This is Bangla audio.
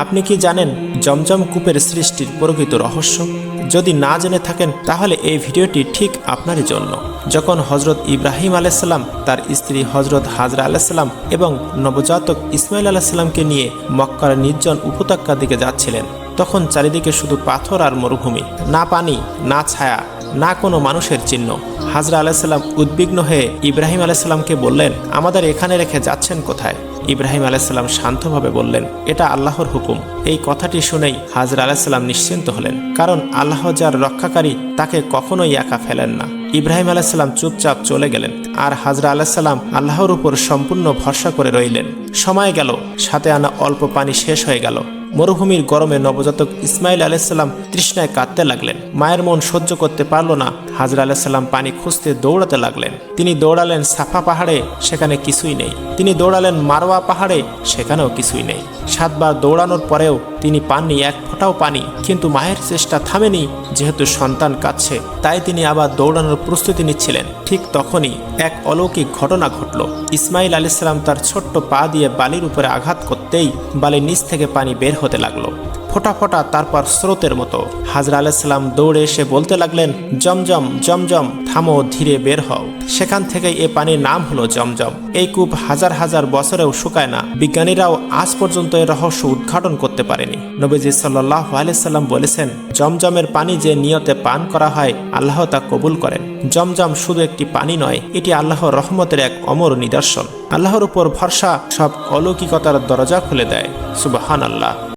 আপনি কি জানেন জমজম কূপের সৃষ্টির প্রকৃত রহস্য? যদি না জেনে থাকেন, তাহলে এই ভিডিওটি ঠিক আপনারই জন্য। যখন হজরত ইব্রাহিম আলাইসাল্লাম তার স্ত্রী হজরত হাজরা আলাইসাল্লাম এবং নবজাতক ইসমাইল আলাইসাল্লামকে নিয়ে মক্কার নির্জন উপত্যকার দিকে যাচ্ছিলেন, তখন চারিদিকে শুধু পাথর আর মরুভূমি, না পানি, না ছায়া, না কোনো মানুষের চিহ্ন। হাজরা আলাইসাল্লাম উদ্বিগ্ন হয়ে ইব্রাহিম আলাইসাল্লামকে বললেন, আমাদের এখানে রেখে যাচ্ছেন কোথায়? ইব্রাহিম আলাইসাল্লাম শান্তভাবে বললেন, এটা আল্লাহর হুকুম। এই কথাটি শুনেই হাজর আলাইসাল্লাম নিশ্চিন্ত হলেন, কারণ আল্লাহ যার রক্ষাকারী তাকে কখনোই একা ফেলেন না। ইব্রাহিম আলাইসাল্লাম চুপচাপ চলে গেলেন আর হাজরা আলাইসাল্লাম আল্লাহর উপর সম্পূর্ণ ভরসা করে রইলেন। সময় গেল, সাথে আনা অল্প পানি শেষ হয়ে গেল। মরুভূমির গরমে নবজাতক ইসমাইল আলাইসাল্লাম তৃষ্ণায় কাঁদতে লাগলেন। মায়ের মন সহ্য করতে পারল না। হাজরা আলাইসাল্লাম পানি খুঁজতে দৌড়াতে লাগলেন। তিনি দৌড়ালেন সাফা পাহাড়ে, সেখানে কিছুই নেই। তিনি দৌড়ালেন মারোয়া পাহাড়ে, সেখানেও কিছুই নেই। সাতবার দৌড়ানোর পরেও তিনি পাননি এক ফোঁটাও পানি। কিন্তু মায়ের চেষ্টা থামেনি, যেহেতু সন্তান কাঁদছে। তাই তিনি আবার দৌড়ানোর প্রস্তুতি নিচ্ছিলেন। ঠিক তখনই এক অলৌকিক ঘটনা ঘটল। ইসমাইল আলাইসাল্লাম তার ছোট্ট পা দিয়ে বালির উপরে আঘাত করতেই বালির নিচ থেকে পানি বের হতে লাগল। ফোটা ফোটা তারপর স্রোতের মতো হাজরা আলাইসাল্লাম দৌড়ে এসে বলতে লাগলেন, জমজম জমজম, থামো, ধীরে বের হও। সেখান থেকে এ পানির নাম হলো জমজম। এই কূপ হাজার হাজার বছরেও শুকায় না। বিজ্ঞানীরাও আজ পর্যন্ত এর রহস্য উদ্ঘাটন করতে পারেনি। নবীজি সাল্লাহ আলাইসাল্লাম বলেছেন, জমজমের পানি যে নিয়তে পান করা হয়, আল্লাহ তা কবুল করেন। জমজম শুধু একটি পানি নয়, এটি আল্লাহর রহমতের এক অমর নিদর্শন। আল্লাহর উপর ভরসা সব অলৌকিকতার দরজা খুলে দেয়। সুবাহান আল্লাহ